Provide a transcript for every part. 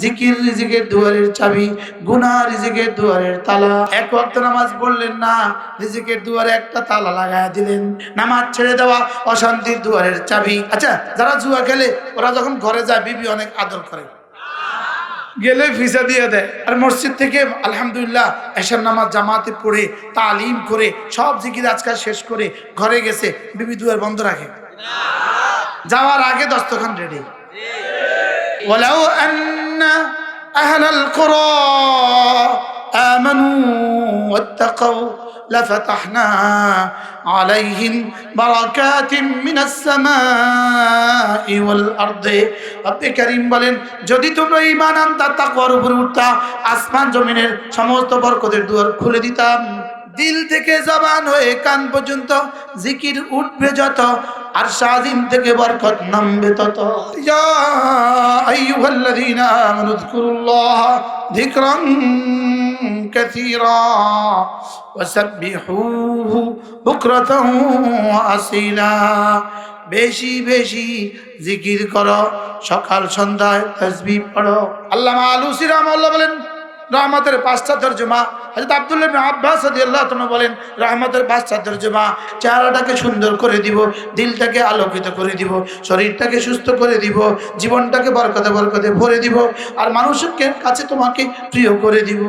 জিকির রিজিকের দুয়ারের চাবি গুনা রিজিকের দুয়ারের তালা। এক অর্থ নামাজ পড়লেন না, রিজিকের দুয়ারে একটা তালা লাগাই দিলেন। নামাজ ছেড়ে দেওয়া অশান্তির দুয়ারের চাবি। আচ্ছা যারা জুয়া খেলে, ওরা যখন ঘরে যায়, বিবি অনেক আদর করে। গেলে ভিসা দিয়ে দেয়। আর মসজিদ থেকে আলহামদুলিল্লাহ এসার নামাজ জামাতে পড়ে, তালিম করে, সব জিকির আজকাল শেষ করে ঘরে গেছে, বিবি দুয়ার বন্ধ রাখে। যাওয়ার আগে দস্তখান রেডি। ওলাও أن أهل القرى آمنوا واتقوا لفتحنا عليهم بركات من السماء والأرض رب كريم বলেন যদি তোমরা ঈমান আনতা তাকওয়ার উপরে উঠতা আসমান জমিনের সমস্ত বরকতের দুয়ার খুলে দিতাম দিল থেকে জবান হয়ে কান পর্যন্ত জিকির উঠবে যত আর সাদিন থেকে বরকত নামবে তত। বেশি বেশি জিকির করো, সকাল সন্ধ্যায় তাসবিহ পড়ো। আল্লামা আলুসি রাহমাল্লাহ বলেন রহমতের পাশ্চাত্যর জমা হাজত আবদুল্লাহ আব্বাস আল্লাহ বলেন, রহমতের পাশ্চাত্যর জমা চেহারাটাকে সুন্দর করে দিব, দিলটাকে আলোকিত করে দিব, শরীরটাকে সুস্থ করে দিব, জীবনটাকে বরকতে বরকতে ভরে দিব, আর মানুষের কাছে তোমাকে প্রিয় করে দিব।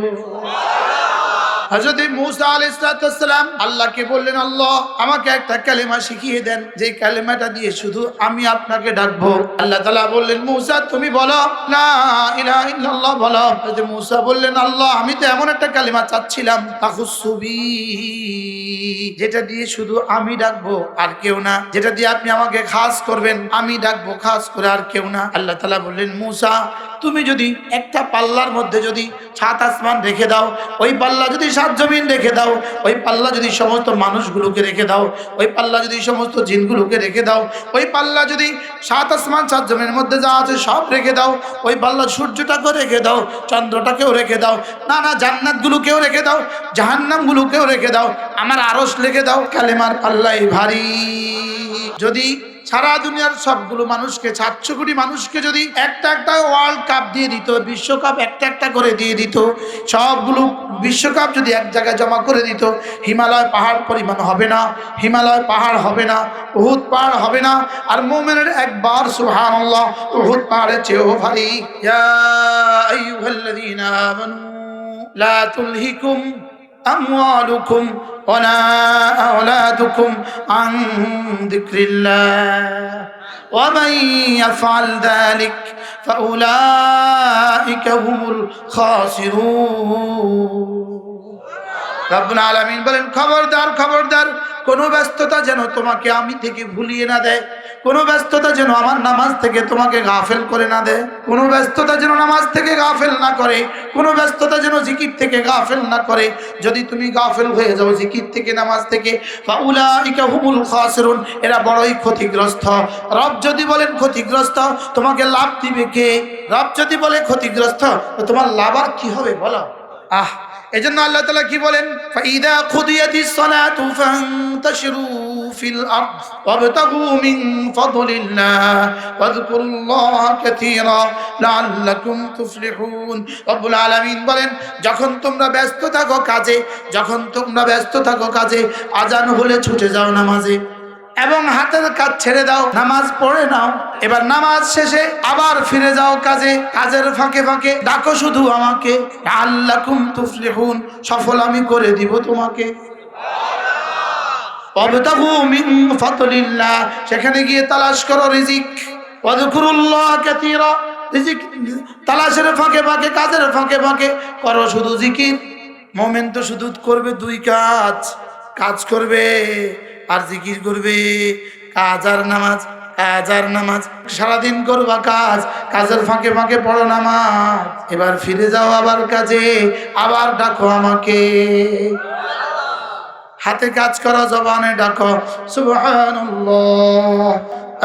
হজরত মুসা আলাইসালাম আল্লাহকে বললেন, আল্লাহ, আমাকে একটা কালেমা শিখিয়ে দেন। যে কালেমাটা দিয়ে শুধু আমি আপনাকে ডাকবো। আল্লাহ তালা বললেন, মুসা, তুমি বলো। লা ইলাহা বলো। হজরত মুসা বললেন, আল্লাহ, আমি তো এমন একটা কালেমা চাচ্ছিলাম। তাহুসুবি যেটা দিয়ে শুধু আমি ডাকবো, আর কেউ না। যেটা দিয়ে আপনি আমাকে খাস করবেন, আমি ডাকবো, খাস করে আর কেউ না। আল্লাহ তালা বললেন, মুসা, তুমি যদি একটা পাল্লার মধ্যে যদি ছাত আসমান রেখে দাও, ওই পাল্লা যদি সাত জমিন রেখে দাও, ওই পাল্লা যদি সমস্ত মানুষগুলোকে রেখে দাও, ওই পাল্লা যদি সমস্ত জিনগুলোকে রেখে দাও, ওই পাল্লা যদি সাত আসমান, সাত জমিনের মধ্যে যা আছে সব রেখে দাও, ওই পাল্লা সূর্যটাকেও রেখে দাও, চন্দ্রটাকেও রেখে দাও না না জান্নাতগুলোকেও রেখে দাও, জাহান্নামগুলোকেও রেখে দাও, আমার আরস রেখে দাও, কালেমার পাল্লাই ভারী। যদি সারা দুনিয়ার সবগুলো মানুষকে, সাতশো কোটি মানুষকে যদি একটা একটা ওয়ার্ল্ড কাপ দিয়ে দিত, বিশ্বকাপ একটা একটা করে দিয়ে দিত, সবগুলো বিশ্বকাপ যদি এক জায়গায় জমা করে দিত, হিমালয় পাহাড় পরিমাণ হবে না, হিমালয় পাহাড় হবে না, উহুদ পাহাড় হবে না, আর মোমেনের একবার সুহান উহুদ পাহাড়ের চেয়েও ভারী। লা তুলহিকুম أموالكم ولا أولادكم عن ذكر الله. ومن يفعل ذلك فأولئك هم الخاسرون. رب العالمين بلن خبردار خبردار. কোনো ব্যস্ততা যেন তোমাকে আমি থেকে ভুলিয়ে না দেয়, কোনো ব্যস্ততা যেন আমার নামাজ থেকে তোমাকে গাফেল করে না দেয়, কোনো ব্যস্ততা যেন নামাজ থেকে গাফেল না করে, কোনো ব্যস্ততা যেন জিকির থেকে গাফেল না করে। যদি তুমি গাফেল হয়ে যাও জিকির থেকে, নামাজ থেকে এরা বড়ই ক্ষতিগ্রস্ত। রব যদি বলেন ক্ষতিগ্রস্ত, তোমাকে লাভ দিবে কে? রব যদি বলে ক্ষতিগ্রস্ত, তো তোমার লাভ আর কি হবে বলো? আহ এজন্য আল্লাহ তালা কি বলেন? ফাইদা খুদিয়াতিস সালাতু ফান্তাশিরু ফিল আরদ ওয়াবতাগু মিন ফাদলিল্লাহ ওয়াযকুরুল্লাহ কাসীরা লাআল্লাকুম তুফলিহুন। রব্বুল আলামিন বলেন, যখন তোমরা ব্যস্ত থাকো কাজে, যখন তোমরা ব্যস্ত থাকো কাজে আজান হলে ছুটে যাও নামাজে। এবং হাতের কাজ ছেড়ে দাও, নামাজ পড়ে নাও। এবার নামাজ শেষে আবার ফিরে যাও কাজে। কাজের ফাঁকে ফাঁকে ডাকো শুধু আমাকে। আল্লাকুম তুফলিহুন, সফল আমি করে দিব তোমাকে। সেখানে গিয়ে তালাশ করো রিজিক। রিজিক, তালাশের ফাঁকে ফাঁকে, কাজের ফাঁকে ফাঁকে করো শুধু জিকির। মোমেন তো শুধু করবে দুই কাজ। কাজ করবে আর জিকির করবে। কাজ আর নামাজ কাজ আর নামাজ, সারাদিন করবা কাজ, কাজের ফাঁকে ফাঁকে পড়ো নামাজ। এবার ফিরে যাও আবার কাজে, আবার ডাকো আমাকে। হাতে কাজ করো জবানে ডাকো, সুবহানাল্লাহ।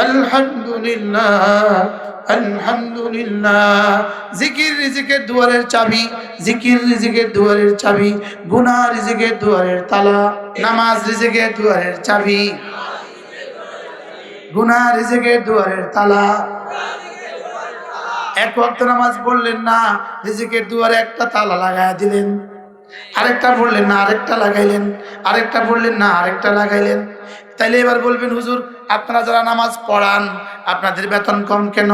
আলহামদুলিল্লাহ জিকির রিজিকের দুয়ারের চাবি, জিকির রিজিকের দুয়ারের চাবি, গুনাহ রিজিকের দুয়ারের তালা, নামাজ রিজিকের দুয়ারের চাবি, গুনাহ রিজিকের দুয়ারের তালা। এক ওয়াক্ত নামাজ পড়লেন না, রিজিকের দুয়ারে একটা তালা লাগায় দিলেন। আরেকটা পড়লেন না, আরেকটা লাগাইলেন। আরেকটা পড়লেন না, আরেকটা লাগাইলেন। তাইলে এবার বলবেন, হুজুর, আপনারা যারা নামাজ পড়ান, আপনাদের বেতন কম কেন?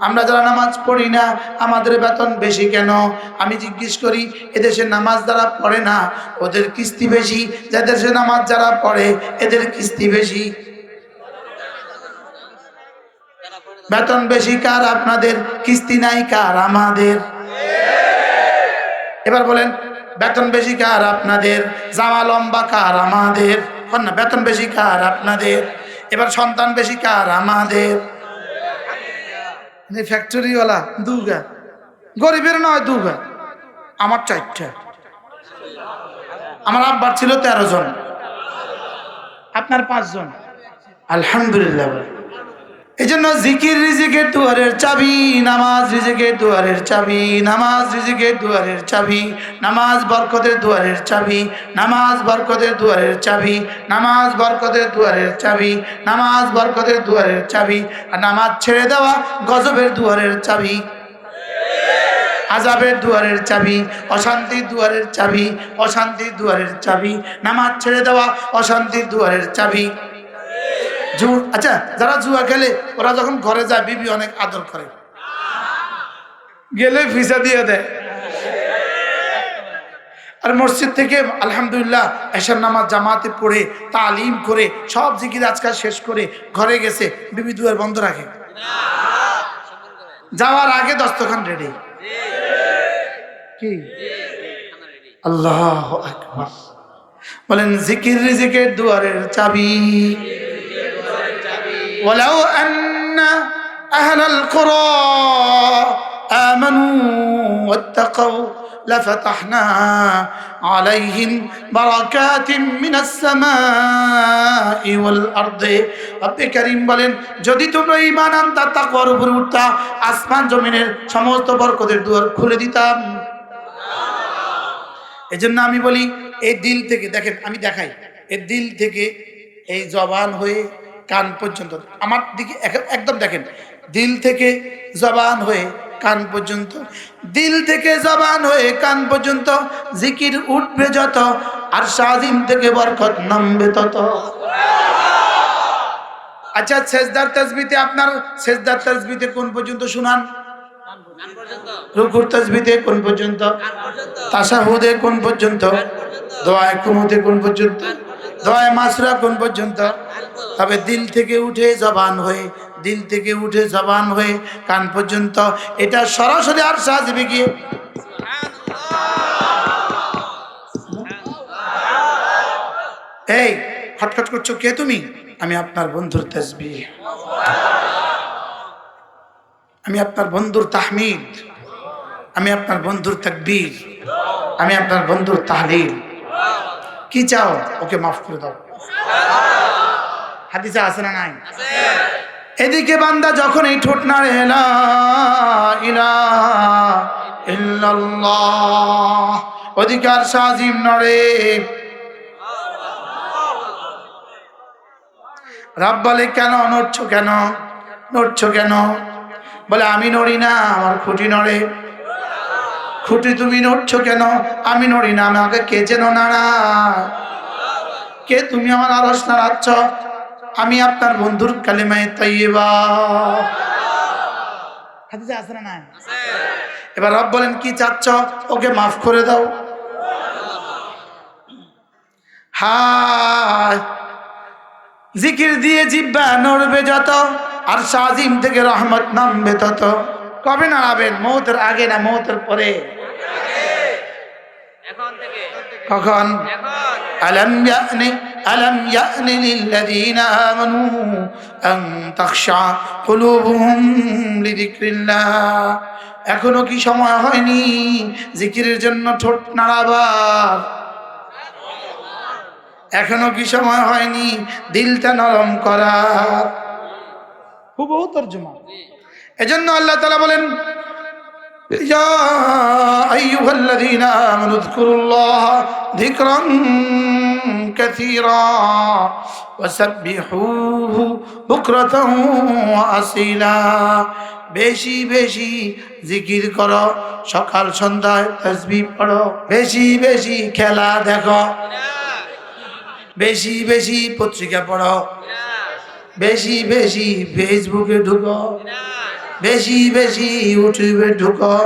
আমরা যারা নামাজ পড়ি না, আমাদের বেতন বেশি কেন? আমি জিজ্ঞেস করি, এদেশে নামাজ যারা পড়ে না, ওদের কিস্তি বেশি? দেশে নামাজ যারা পড়ে, এদের কিস্তি বেশি? বেতন বেশি কার আপনাদের, কিস্তি নাই কার আমাদের? এবার বলেন, বেতন বেশি কার আপনাদের জামা লম্বা কার আমাদের? বল না বেতন বেশি কার আপনাদের? এবার সন্তান বেশি কার আমাদের? ফ্যাক্টরিওয়ালা দুগা গরিবের নয় দুগা আমার চারটা। আমার আব্বার ছিল তেরো জন। আপনার পাঁচজন। আলহামদুলিল্লাহ। এই জন্য জিকির রিজিকের দুয়ারের চাবি নামাজ রিজিকের দুয়ারের চাবি নামাজ রিজিকের দুয়ারের চাবি নামাজ বরকতের দুয়ারের চাবি নামাজ বরকতের দুয়ারের চাবি নামাজ বরকতের দুয়ারের চাবি নামাজ বরকতের দুয়ারের চাবি আর নামাজ ছেড়ে দেওয়া গজবের দুয়ারের চাবি আজাবের দুয়ারের চাবি অশান্তির দুয়ারের চাবি অশান্তির দুয়ারের চাবি নামাজ ছেড়ে দেওয়া অশান্তির দুয়ারের চাবি জু আচ্ছা যারা জুয়া খেলে, ওরা যখন ঘরে যায়, বিবি অনেক আদর করে। গেলে ভিসা দিয়ে দেয়। আর মসজিদ থেকে, আলহামদুলিল্লাহ এসার নামাজ জামাতে পড়ে, তালিম করে, সব জিকির আজকাল শেষ করে, ঘরে গেছে, বিবি দুয়ার বন্ধ রাখে। যাওয়ার আগে দস্তখান রেডি কি? আল্লাহ বলেন, জিকির রিজিকের দুয়ারের চাবি। ولو أن أهل القرى آمنوا واتقوا لفتحنا عليهم بركات من السماء والأرض রব্বে করিম বলেন যদি তোমরা ঈমান আনতা তাকওয়ার উপরে উঠতা আসমান জমিনের সমস্ত বরকতের দুয়ার খুলে দিতাম এজন্য আমি বলি এই দিল থেকে দেখেন আমি দেখাই এই দিল থেকে এই জবান হয়ে কান পর্যন্ত। আমার দিকে এক- একদম দেখেন, দিল থেকে জবান হয়ে কান পর্যন্ত। দিল থেকে জবান হয়ে কান পর্যন্ত, জিকির উঠবে যত, আর সাজিম থেকে বরকত নামবে তত। আচ্ছা সেজদার তসবিতে আপনার, সেজদার তসবিতে কোন পর্যন্ত শুনান? কোন পর্যন্ত? তাসাহুদে কোন পর্যন্ত? দোয়ায় কুনুতে কোন পর্যন্ত? দোয়ায় মাসরা কোন পর্যন্ত। তবে দিল থেকে উঠে জবান হয়ে, দিল থেকে উঠে জবান হয়ে কান পর্যন্ত। এটা সরাসরি আর সাজবে গিয়ে এই খটখট করছ কে তুমি? আমি আপনার বন্ধুর তসবি আমি আপনার বন্ধুর তাহমিদ। আমি আপনার বন্ধুর তাকবীর। আমি আপনার বন্ধুর তাহলিল। কি চাও? ওকে মাফ করে দাও। হাদিসে আছে না নাই? এদিকে বান্দা যখন এই ঠোঁট নাড়ে অধিকার সাজিম নড়ে। রাব বলে, কেন? নড়ছো কেন? নড়ছো কেন? বলে, আমি নড়ি না, আমার খুঁটি নড়ে। খুঁটি তুমি নড়ছো কেন? আমি নড়ি না আমাকে কে যেন নাড়া? কে তুমি আমার আরস নাড়াচ্ছ? আমি আপনার বন্ধুর কালিমায় তাইবা হাদিসে আছে না এবার রব বলেন, কি চাচ্ছ? ওকে মাফ করে দাও। জিকির দিয়ে জিব্বা নড়বে যত, আর সাজিম থেকে রহমত নামবে তত। কবে নাড়াবেন? মৌতের আগে না মৌতের পরে? কখন এখন ألم يأن ألم يأن للذين آمنوا أن تخشع قلوبهم لذكر الله এখনো কি সময় হয়নি জিকিরের জন্য ঠোঁট নাড়াবার এখনো কি সময় হয়নি দিলটা নরম করার হুবহু তর্জমা এজন্য আল্লাহ তাআলা বলেন يا أيها الذين آمنوا اذكروا الله ذكرا كثيرا وسبحوه بكرة وأصيلا বেশি বেশি জিকির করো সকাল সন্ধ্যায় তসবি পড়ো বেশি বেশি খেলা দেখো বেশি বেশি পত্রিকা পড়ো বেশি বেশি ফেসবুকে ঢুকো বেশি বেশি ইউটিউবে ঢুকো।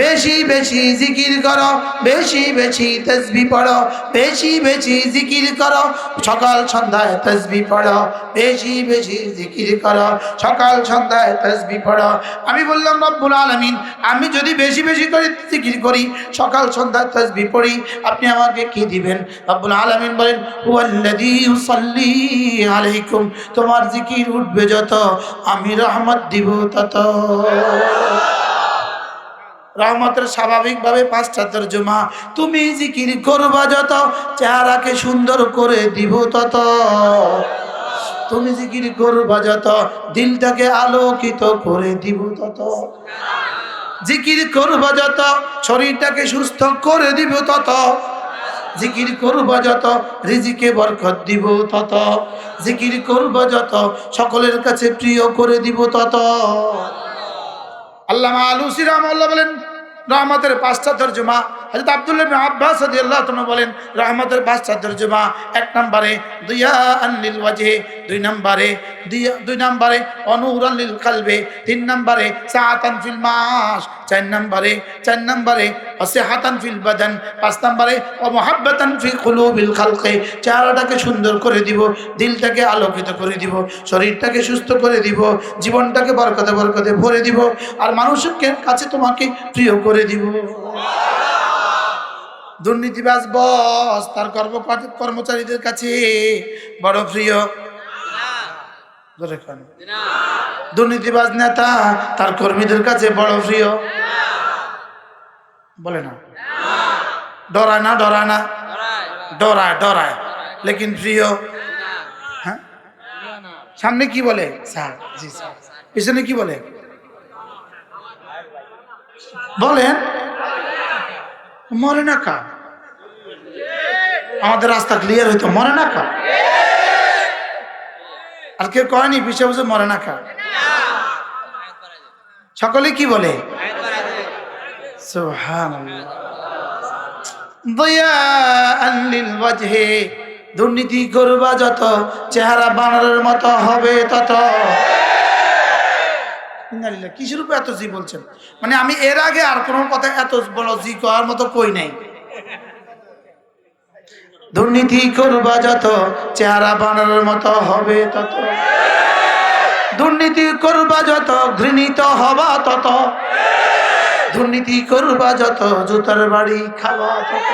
বেশি বেশি জিকির করো, বেশি বেশি তসবি পড়ো, বেশি বেশি জিকির করো, সকাল সন্ধ্যায় তসবি পড়ো, বেশি বেশি জিকির করো, সকাল সন্ধ্যায় তসবি পড়ো। আমি বললাম, রব্বুল আলামিন, আমি যদি বেশি বেশি করে জিকির করি, সকাল সন্ধ্যায় তসবি পড়ি, আপনি আমাকে কি দিবেন? রব্বুল আলামিন বলেন ইউসাল্লি আলাইকুম, তোমার জিকির উঠবে যত, আমি রহমত দিব তত। রহমতের স্বাভাবিকভাবে পাঁচটা তর্জমা। তুমি জিকির করবা যত, চেহারাকে সুন্দর করে দিব তত। তুমি জিকির করবা যত, দিলটাকে আলোকিত করে দিব তত। জিকির করবা যত, শরীরটাকে সুস্থ করে দিব তত। জিকির করবা যত, রিজিকে বরকত দিব তত। জিকির করবা যত, সকলের কাছে প্রিয় করে দিব তত। আল্লামা আলুসি রহমাল্লাহ বলেন রহমতের পাঁচটা তর্জমা হজরত আব্দুল্লাহ আব্বাস রাদিয়াল্লাহু তাআলা বলেন রহমতের পাঁচটা তর্জমা এক নম্বরে, দুইয়া আনলিল ওয়াজহে। দুই নম্বরে দুই- নম্বরে, অনুরান লিল কলবে। তিন নম্বরে, সাআতান ফিল মাস চার নম্বরে চার নম্বরে, অসিহাতান ফিল বাদান। পাঁচ নম্বরে ও মুহাব্বাতান ফি কুলুবিল খালকে। চেহারাটাকে সুন্দর করে দিব, দিলটাকে আলোকিত করে দিব, শরীরটাকে সুস্থ করে দিব, জীবনটাকে বরকতে বরকতে ভরে দিব, আর মানুষের কাছে তোমাকে প্রিয় করে দিব। দুর্নীতিবাজ বস, তার কর্ম কর্মচারীদের কাছে। বড় প্রিয়। দুর্নীতিবাজ নেতা, তার কর্মীদের কাছে বড় প্রিয়। বলে না। ডরায় না ডরায় না। ডরায় ডরায়। লেকিন প্রিয়। হ্যাঁ? সামনে কি বলে? স্যার, জি, স্যার। পিছনে কি বলে? বলেন। মরে না কা? আমাদের রাস্তা ক্লিয়ার হইতো, মরে না কা? আর কেউ কয়নি পিছিয়ে বসে মরে না কা? সকলে কি বলে? দুর্নীতি করবা যত, চেহারা বানরের মতো হবে তত। ইন্নালিল্লাহ, কিসের উপর এত জি বলছেন? মানে আমি এর আগে আর কোনো কথা এত বড় জি করার মতো কই নাই। দুর্নীতি করবা যত চেহারা বানানোর মতো হবে তত। দুর্নীতি করবা যত ঘৃণিত হবা তত। দুর্নীতি করবা যত জুতার বাড়ি খাওয়া তত।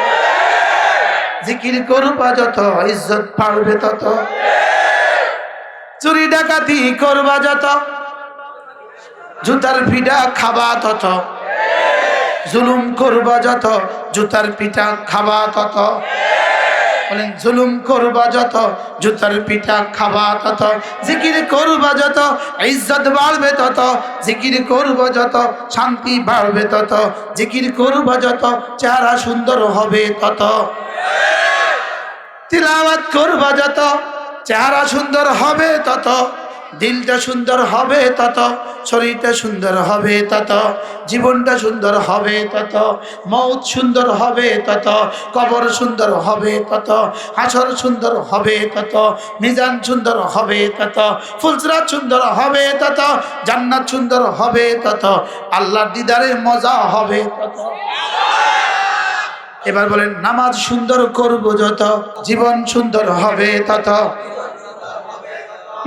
জিকির করবা যত ইজ্জত পাড়বে তত। চুরি ডাকাতি করবা যত। জুতার পিঠা খাবা তত। জুলুম করবা যত, জুতার পিঠা খাবা তত। বলেন, জুলুম করবা যত, জুতার পিঠা খাবা তত। জিকির করবা যত, ইজ্জত বাড়বে তত। জিকির করবা যত, শান্তি বাড়বে তত। জিকির করবা যত, চেহারা সুন্দর হবে তত। তিলাওয়াত করবা যত, চেহারা সুন্দর হবে তত। দিলটা সুন্দর হবে তত শরীরটা সুন্দর হবে তত জীবনটা সুন্দর হবে তত মৌত সুন্দর হবে তত কবর সুন্দর হবে তত হাসর সুন্দর হবে তত মিজান সুন্দর হবে তত ফুলসরাত সুন্দর হবে তত জান্নাত সুন্দর হবে তত আল্লাহর দিদারে মজা হবে তত এবার বলেন নামাজ সুন্দর করব যত জীবন সুন্দর হবে তত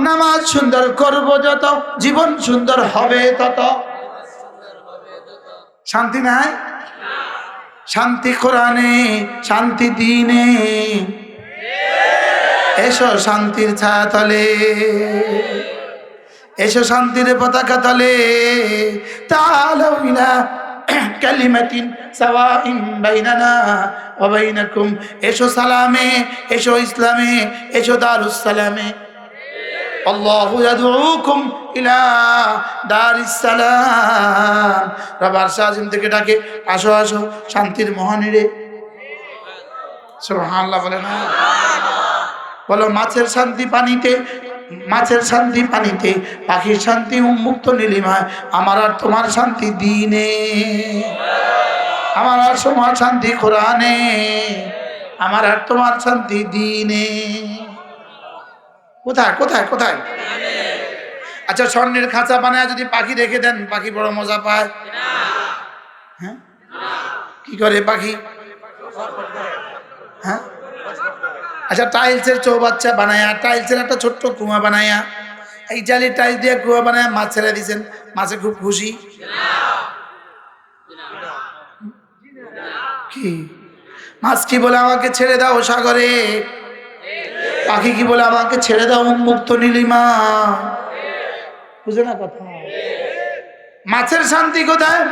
নামাজ সুন্দর করব যত, জীবন সুন্দর হবে তত। শান্তি নাই? শান্তি কোরআনে, শান্তি দিনে। এসো শান্তির ছায়া তলে এসো শান্তির পতাকা তলে। বাইনাকুম। এসো সালামে, এসো ইসলামে, এসো দারুস সালামে। আল্লাহু ইয়াদউকুম ইলা দারিস সালাম রবার সাজিম থেকে ডাকে, আসো আসো, শান্তির মহানীরে। সুবহানাল্লাহ বলে না বলো, মাছের শান্তি পানিতে, মাছের শান্তি পানিতে পাখির শান্তি উন্মুক্ত নীলিমায়। আমার আর তোমার শান্তি দিনে। আমার আর তোমার শান্তি কোরআনে। আমার আর তোমার শান্তি দিনে। কোথায় কোথায় কোথায়? আচ্ছা স্বর্ণের খাঁচা বানায় যদি পাখি রেখে দেন, পাখি বড় মজা পায়। হ্যাঁ? কি করে পাখি? হ্যাঁ? আচ্ছা টাইলসের চৌবাচ্চা বানায়া, টাইলসের একটা ছোট্ট কুয়া বানায়া, এই জালি টাইলস দিয়ে কুয়া বানায়া মাছ ছেড়ে দিয়েছেন। মাছে খুব খুশি। কি? মাছ কি বলে আমাকে ছেড়ে দাও সাগরে? পাখি কি বলে, আমাকে ছেড়ে দাও উন্মুক্ত নীলিমা। বুঝে না কথা? মাছের শান্তি কোথায়?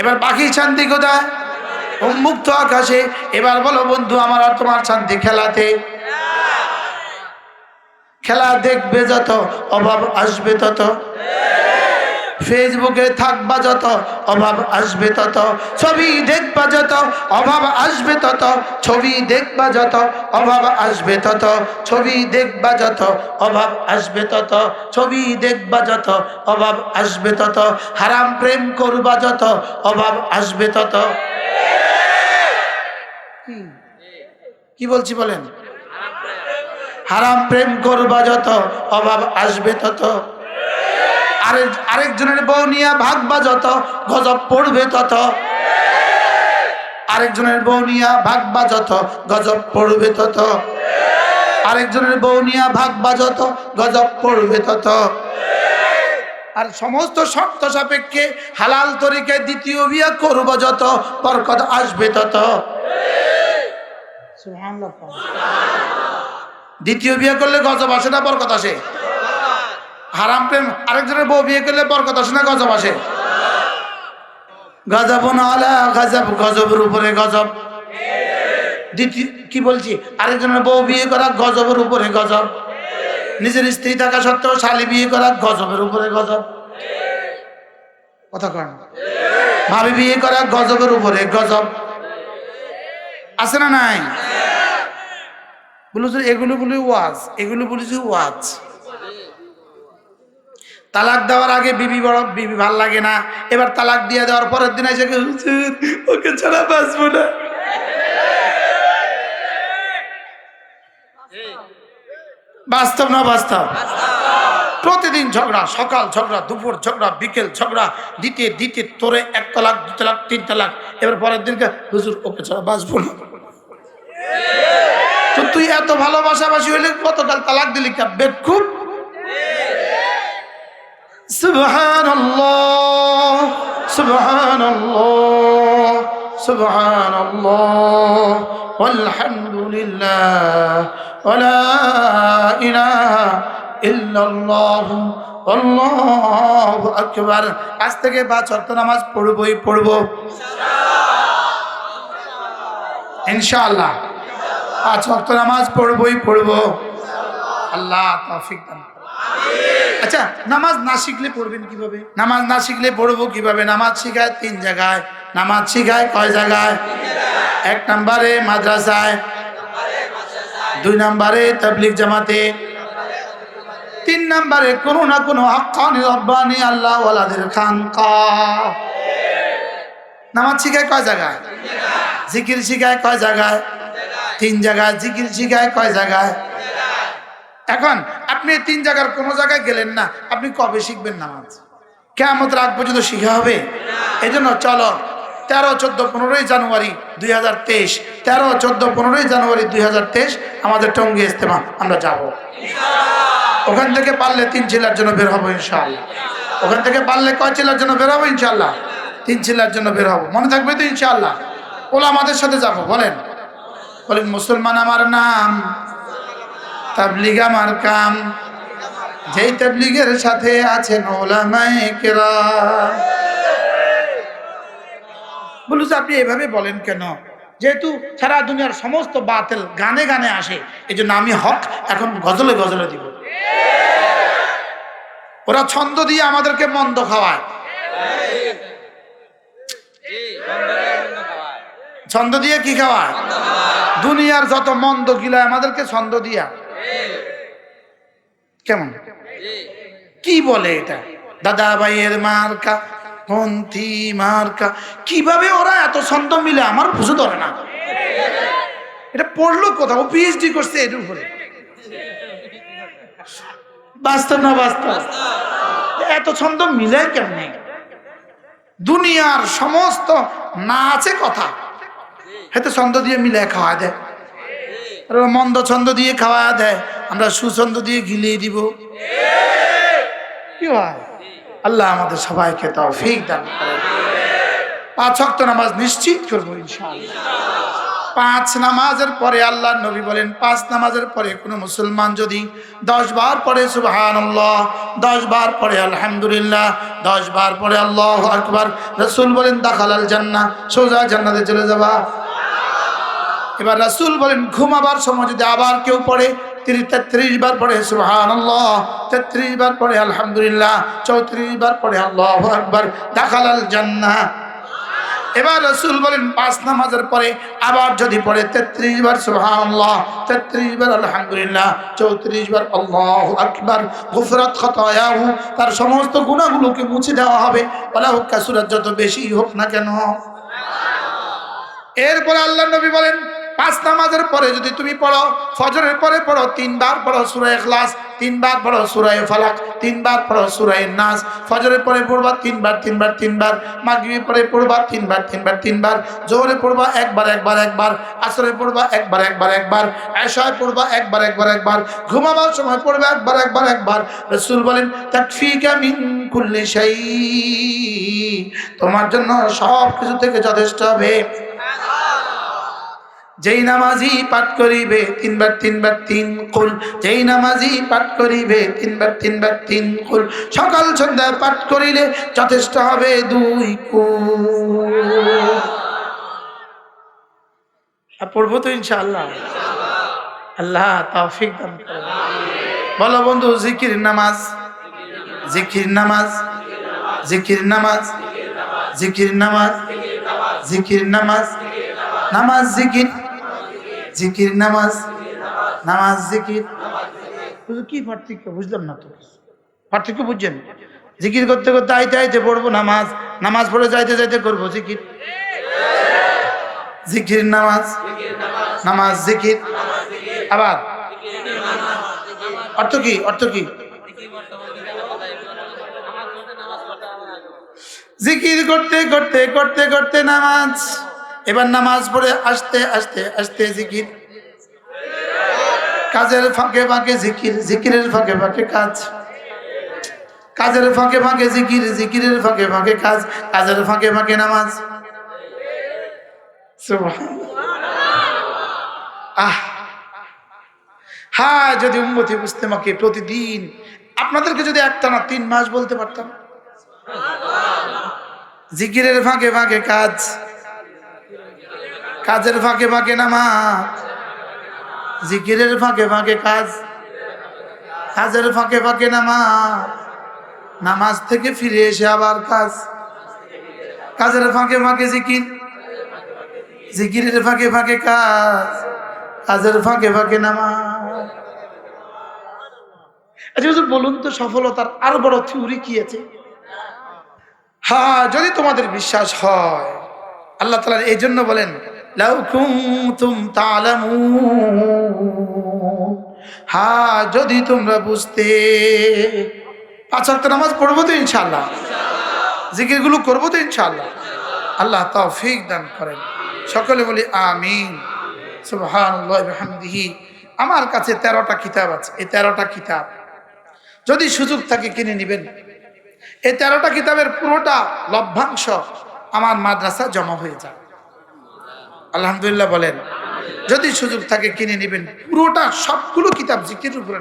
এবার পাখির শান্তি কোথায়? উন্মুক্ত আকাশে। এবার বলো বন্ধু, আমার আর তোমার শান্তি খেলাতে? খেলা দেখবে যত, অভাব আসবে তত। ফেসবুকে থাকবা যত, অভাব আসবে তত, ছবি দেখবা যত, অভাব আসবে তত, ছবি দেখবা যত, অভাব আসবে তত, ছবি দেখবা যত, অভাব আসবে তত, ছবি দেখবা যত, অভাব আসবে তত, হারাম প্রেম করবা যত, অভাব আসবে তত। কি? বলছি বলেন? হারাম প্রেম করবা যত, অভাব আসবে তত। আরেক আরেকজনের বউ নিয়ে ভাগবা যত গজব পড়বে তত। আরেকজনের বউ নিয়ে ভাগবা যত গজব পড়বে তত। আরেকজনের বউ নিয়ে ভাগবা যত গজব পড়বে তত। আর সমস্ত শর্ত সাপেক্ষে হালাল তরিকায় দ্বিতীয় বিয়া করব যত বরকত আসবে তত। দ্বিতীয় বিয়ে করলে গজব আসে না বরকত আসে? হারাম প্রেম, আরেকজনের বউ বিয়ে করলে বরকত আসে না গজব আসে? গজব গজব, গজবের উপরে গজব। দ্বিতীয়, কি বলছি? আরেকজনের বউ বিয়ে করা গজবের উপরে গজব। নিজের স্ত্রী থাকা সত্ত্বেও শালি বিয়ে করা গজবের উপরে গজব। কথা কয় ভাবি বিয়ে করা গজবের উপরে গজব। আছে না নাই? বলেছে এগুলো বলি ওয়াজ, এগুলো বলেছি ওয়াজ। তালাক দেওয়ার আগে বিবি বড়, বিবি ভালো লাগে না। এবার তালাক দিয়ে দেওয়ার পরের দিন এসে হুজুর, ওকে ছাড়া বাঁচবো না। বাস্তব না বাস্তব প্রতিদিন ঝগড়া, সকাল ঝগড়া, দুপুর ঝগড়া, বিকেল ঝগড়া, দিতে দিতে তোরে এক তালাক, দু তালাক, তিন তালাক। এবার পরের দিনকে হুজুর, ওকে ছাড়া বাঁচবো না। তো তুই এত ভালোবাসাবাসি হইলে গতকাল তালাক দিলি কা? বেদ খুব সুবহানাল্লাহ সুবহানাল্লাহ সুবহানাল্লাহ আলহামদুলিল্লাহ ওয়ালা ইলাহা ইল্লাল্লাহ, আল্লাহু আকবার। আজ থেকে পাঁচ ওয়াক্ত নামাজ পড়বই পড়ব। ইনশাআল্লাহ। পাঁচ ওয়াক্ত নামাজ পড়বই পড়ব। আল্লাহ তৌফিক দান আচ্ছা নামাজ না শিখলে পড়বেন কীভাবে? নামাজ না শিখলে পড়ব কীভাবে? নামাজ শিখায় তিন জায়গায়। নামাজ শিখায় কয় জায়গায়? এক নম্বরে মাদ্রাসায়। দুই নম্বরে তাবলিগ জামাতে। তিন নম্বরে কোনো না কোনো হাক্কানি রব্বানি আল্লাহ ওয়ালাদের খানকা। নামাজ শিখায় কয় জায়গায়? জিকির শিখায় কয় জায়গায়? তিন জায়গায়। জিকির শিখায় কয় জায়গায়? এখন আপনি তিন জায়গার কোনো জায়গায় গেলেন না, আপনি কবে শিখবেন নামাজ? কেমন রাত পর্যন্ত শিখা হবে? এই জন্য চলো, তেরো, চোদ্দ, পনেরোই জানুয়ারি দুই হাজার তেইশ, তেরো, চোদ্দ, পনেরোই জানুয়ারি দুই হাজার তেইশ আমাদের টঙ্গি ইস্তেমা আমরা যাব। ওখান থেকে পারলে তিন চিল্লার জন্য বের হব ইনশাআল্লাহ। ওখান থেকে পারলে কয় চিল্লার জন্য বের হব ইনশাআল্লাহ? তিন চিল্লার জন্য বের হব। মনে থাকবে তো ইনশাআল্লাহ। ওলা আমাদের সাথে যাব, বলেন। বলেন, মুসলমান আমার নাম তাবলিগ আমার কাম। যেই তাবলিগের সাথে আছেন ওলামায়ে কেরাম। বলু যে আপনি এভাবে বলেন কেন? যেহেতু সারা দুনিয়ার সমস্ত বাতিল গানে গানে আসে এই জন্য আমি হক এখন গজলে গজলে দিব। ওরা ছন্দ দিয়ে আমাদেরকে মন্দ খাওয়ায়। ছন্দ দিয়ে কি খাওয়ায়? দুনিয়ার যত মন্দ গিলা আমাদেরকে ছন্দ দিয়া। কেমন? কি বলে এটা? দাদা ভাইয়ের মার্কা, পন্থী মার্কা, কীভাবে ওরা এত ছন্দ মিলে আমার বুঝে ধরে না। এটা পড়ল কোথাও পিএইচডি করছে এর উপরে। বাস্তব না বাস্তব? এত ছন্দ মিলায় কেমনে? দুনিয়ার সমস্ত না আছে কথা। হেতে ছন্দ দিয়ে মিলে খাওয়া দেয় আর মন্দ ছন্দ দিয়ে খাওয়া দেয়। আমরা সুছন্দ দিয়ে গিলিয়ে দিব। কি হয়? আল্লাহ আমাদের সবাইকে তাও ফিক দান। পাঁচ ওয়াক্ত নামাজ নিশ্চিত করব পাঁচ নামাজের পরে আল্লাহ নবী বলেন, পাঁচ নামাজের পরে কোনো মুসলমান যদি দশ বার পরে সুবহান দশ বার পরে আলহামদুলিল্লাহ, দশ বার পরে আল্লাহ আকবার, রসুল বলেন, দাখালাল জান্না সোজা জান্নাতে চলে যাবা। এবার রাসুল বলেন, ঘুমাবার সময় যদি আবার কেউ পড়ে, তিনি তেত্রিশ বার পড়ে সুহান আল্লাহ তেত্রিশ বার পড়ে, আলহামদুলিল্লাহ, চৌত্রিশ বার পড়ে, আল্লাহ আকবার দাখালাল জান্না এবার রসুল বলেন, পাঁচ নামাজের পরে আবার যদি পড়ে, তেত্রিশ বার সুহান আল্লাহ তেত্রিশ বার, আলহামদুলিল্লাহ, চৌত্রিশ বার, আল্লাহ আকবার, গুফরাত খতায়াহু। তার সমস্ত গুণাগুলোকে মুছে দেওয়া হবে। বলা হোক, কাসুরাত যত বেশি হোক না কেন। এরপরে আল্লাহ নবী বলেন পাঁচ নামাজের পরে যদি তুমি পড়ো, ফজরের পরে পড়ো, তিনবার পড়ো সুরায় ক্লাস তিনবার পড়ো সুরায় ফালাক, তিনবার পড়ো সুরায় নাস, ফজরের পরে পড়বা তিনবার তিনবার তিনবার, মাগরিবের পরে পড়বা তিনবার তিনবার তিনবার, জোহরে পড়বা একবার একবার একবার, আসরে পড়বা একবার একবার একবার এশায় পড়বা একবার একবার একবার, ঘুমাবার সময় পড়বে একবার একবার একবার। রসুল বলেন, তাকফিকা মিন কুল্লি শাই তোমার জন্য সব কিছু থেকে যথেষ্ট হবে। যেই নামাজি পাঠ করিবে, তিনবার তিনবার, তিন কুল। যেই নামাজি পাঠ করিবে, তিনবার তিনবার, তিন কুল। সকাল, সন্ধ্যা পাঠ করিলে যথেষ্ট হবে দুই কুল। পড়ব তো ইনশাআল্লাহ। আল্লাহ তৌফিক দান বলো বন্ধু, জিকির নামাজ জিকির নামাজ জিকির নামাজ জিকির নামাজ জিকির নামাজ নামাজ জিকির। জিকির নামাজ নামাজ জিকির। কি পার্থক্য? বুঝলাম না তো পার্থক্য বুঝছেন? জিকির করতে করতে আইতে আইতে পড়ব নামাজ নামাজ পড়ে যাইতে যাইতে করব জিকির। জিকির নামাজ নামাজ জিকির। আবার? অর্থ কি? অর্থ কি? জিকির করতে করতে করতে করতে নামাজ। এবার নামাজ পড়ে আসতে আসতে আসতে জিকির। কাজের ফাঁকে ফাঁকে জিকির জিকিরের ফাঁকে ফাঁকে কাজ। কাজের ফাঁকে ফাঁকে জিকির জিকিরের ফাঁকে ফাঁকে কাজ। কাজের ফাঁকে ফাঁকে নামাজ। আহ। হ্যাঁ যদি উম্মতি বুঝতে মাকে প্রতিদিন। আপনাদেরকে যদি একটা না তিন মাস বলতে পারতাম। জিকিরের ফাঁকে ফাঁকে কাজ। কাজের ফাঁকে ফাঁকে নামাজ, জিকিরের ফাঁকে ফাঁকে কাজ, কাজের ফাঁকে ফাঁকে নামাজ নামাজ থেকে ফিরে এসে আবার কাজ, কাজের ফাঁকে ফাঁকে জিকির, জিকিরের ফাঁকে ফাঁকে কাজ, কাজের ফাঁকে ফাঁকে নামাজ। আচ্ছা বলুন তো সফলতার আরও বড় থিওরি কি আছে? হ্যাঁ যদি তোমাদের বিশ্বাস হয়, আল্লাহ তালা এই জন্য বলেন লাউ কুনতুম তালামুন। হ্যাঁ যদি তোমরা বুঝতে পাঁচ ওয়াক্ত নামাজ পড়ব তো ইনশাআল্লাহ। জিকিরগুলো করব তো ইনশাআল্লাহ। আল্লাহ তৌফিক দান করেন। সকলে বলি আমিন। বিহামদিহি। আমার কাছে তেরোটা কিতাব আছে। এই তেরোটা কিতাব যদি সুযোগ থাকে কিনে নেবেন। এই তেরোটা কিতাবের পুরোটা লভ্যাংশ আমার মাদ্রাসা জমা হয়ে যায় আলহামদুলিল্লাহ বলেন। যদি সুযোগ থাকে কিনে নেবেন। পুরোটা সবগুলো কিতাব জিকির উপরে